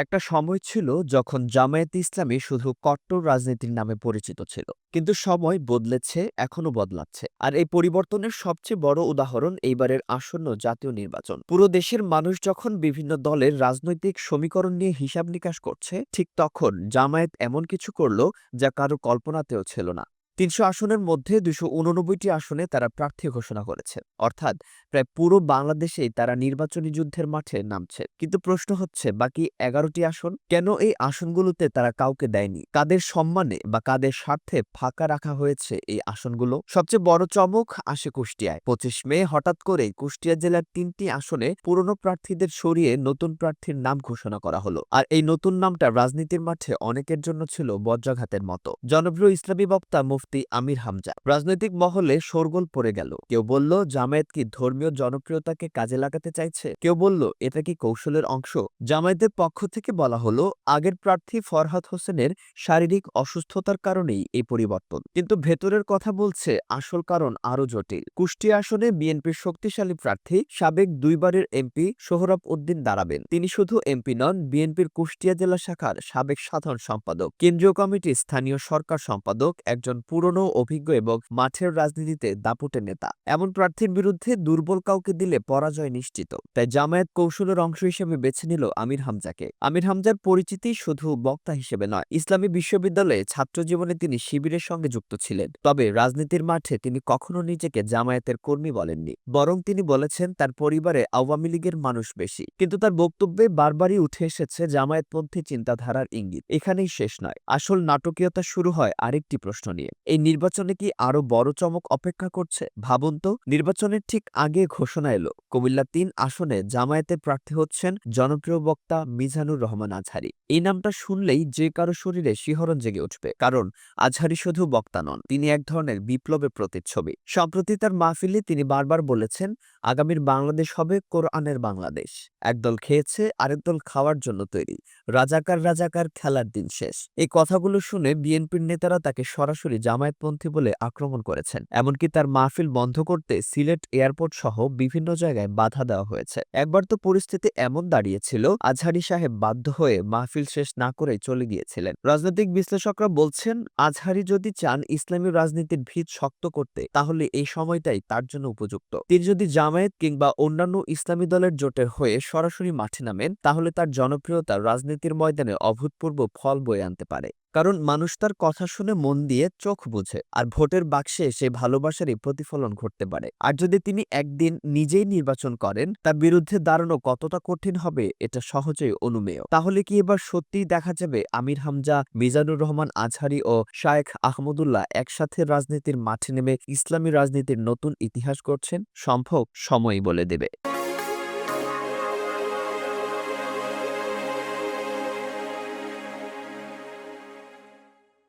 একটা সময় ছিল যখন জামায়াতে ইসলামী শুধু কট্টর রাজনীতির নামে পরিচিত ছিল। কিন্তু সময় বদলেছে এখনও বদলাচ্ছে। আর এই পরিবর্তনের সবচেয়ে বড় উদাহরণ এইবারের আসন্ন জাতীয় নির্বাচন। পুরো দেশের মানুষ যখন বিভিন্ন দলের রাজনৈতিক সমীকরণ নিয়ে হিসাব নিকাশ করছে, ঠিক তখন জামায়াত এমন কিছু করল যা কারও কল্পনাতেও ছিল না। তিনশো আসনের মধ্যে দুশো উননব্বইটি আসনে তারা প্রার্থী ঘোষণা করেছে। অর্থাৎ প্রায় পুরো বাংলাদেশেই তারা নির্বাচনী যুদ্ধের মাঠে নামছে। কিন্তু প্রশ্ন হচ্ছে, বাকি এগারোটি আসন কেন এই আসনগুলোতে তারা কাউকে দেয়নি? কাদের সম্মানে বা কাদের স্বার্থে ফাঁকা রাখা হয়েছে এই আসনগুলো? সবচেয়ে বড় চমক আসে কুষ্টিয়ায়। পঁচিশ মে হঠাৎ করে কুষ্টিয়া জেলার তিনটি আসনে পুরনো প্রার্থীদের সরিয়ে নতুন প্রার্থীর নাম ঘোষণা করা হলো। আর এই নতুন নামটা রাজনীতির মাঠে অনেকের জন্য ছিল বজ্রাঘাতের মতো। জনপ্রিয় ইসলামী বক্তা মুফতি আমির হামজা। রাজনৈতিক মহলে শোরগোল পড়ে গেল। কেউ বলল, জামায়াত কি ধর্মীয় জনপ্রিয়তাকে কাজে লাগাতে চাইছে? কেউ বলল, এটা কি কৌশলের অংশ? জামায়াতের পক্ষ থেকে বলা হলো, আগের প্রার্থী ফরহাদ হোসেনের শারীরিক অসুস্থতার কারণেই এই পরিবর্তন। কিন্তু ভেতরের কথা বলছে, আসল কারণ আরও জটিল। কুষ্টিয়া আসনে বিএনপির শক্তিশালী প্রার্থী সাবেক দুইবারের এমপি সোহরাব উদ্দিন দাঁড়াবেন। তিনি শুধু এমপি নন, বিএনপির কুষ্টিয়া জেলা শাখার সাবেক সাধারণ সম্পাদক, কেন্দ্রীয় কমিটির স্থানীয় সরকার সম্পাদক, একজন পুরনো, অভিজ্ঞ এবং মাঠের রাজনীতিতে দাপুটে নেতা। এমন প্রার্থীর বিরুদ্ধে দুর্বল কাউকে দিলে পরাজয় নিশ্চিত। তাই জামায়াত কৌশলের অংশ হিসেবে বেছে নিল আমির হামজাকে। আমির হামজার পরিচিতি শুধু বক্তা হিসেবে নয়, ইসলামী বিশ্ববিদ্যালয়ে ছাত্র জীবনে তিনি শিবিরের সঙ্গে যুক্ত ছিলেন। তবে রাজনীতির মাঠে তিনি কখনো নিজেকে জামায়াতের কর্মী বলেননি, বরং তিনি বলেছেন তার পরিবারে আওয়ামী লীগের মানুষ বেশি। কিন্তু তার বক্তব্যে বারবারই উঠে এসেছে জামায়াতপন্থী চিন্তাধারার ইঙ্গিত। এখানেই শেষ নয়, আসল নাটকীয়তা শুরু হয় আরেকটি প্রশ্ন নিয়ে। এই নির্বাচনে কি আরও বড় চমক অপেক্ষা করছে? ভাবুন তো, নির্বাচনের ঠিক আগে ঘোষণা এলো। কুমিল্লা তিন আসনে জামায়াতের প্রার্থী হচ্ছেন জনপ্রিয় বক্তা মিজানুর রহমান আজহারি। এই নামটা শুনলেই যে কারও শরীরে শিহরণ জেগে উঠবে। কারণ আজহারি শুধু বক্তা নন, তিনি এক ধরনের বিপ্লবের প্রতিচ্ছবি। সম্প্রতি তার মাহফিলে তিনি বারবার বলেছেন, আগামীর বাংলাদেশ হবে কোরআনের বাংলাদেশ। একদল খেয়েছে, আরেক দল খাওয়ার জন্য তৈরি। রাজাকার রাজাকার খেলার দিন শেষ। এই কথাগুলো শুনে বিএনপির নেতারা তাকে সরাসরি জামায়াতপন্থী বলে আক্রমণ করেছেন। এমনকি তার মাহফিল বন্ধ করতে সিলেট এয়ারপোর্ট সহ বিভিন্ন জায়গায় বাধা দেওয়া হয়েছে। একবার তো পরিস্থিতি এমন দাঁড়িয়েছিল, আজহারি সাহেব বাধ্য হয়ে মাহফিল শেষ না করে চলে গিয়েছিলেন। রাজনৈতিক বিশ্লেষকরা বলছেন, আজহারি যদি চান ইসলামী রাজনীতির ভিত শক্ত করতে, তাহলে এই সময়টাই তার জন্য উপযুক্ত। তিনি যদি জামায়াত কিংবা অন্যান্য ইসলামী দলের জোটের হয়ে সরাসরি মাঠে নামেন, তাহলে তার জনপ্রিয়তা রাজনীতির ময়দানে অভূতপূর্ব ফল বয়ে আনতে পারে। কারণ মানুষ তার কথা শুনে মন দিয়ে চোখ বুঝে আর ভোটের বাক্সে সে ভালোবাসারই প্রতিফলন ঘটতে পারে। আর যদি তিনি একদিন নিজেই নির্বাচন করেন, তার বিরুদ্ধে দাঁড়ানো কতটা কঠিন হবে এটা সহজেই অনুমেয়। তাহলে কি এবার সত্যিই দেখা যাবে আমির হামজা, মিজানুর রহমান আজহারি ও শায়েখ আহমদুল্লাহ একসাথে রাজনীতির মাঠে নেমে ইসলামী রাজনীতির নতুন ইতিহাস করছেন সম্ভব সময়ই বলে দেবে।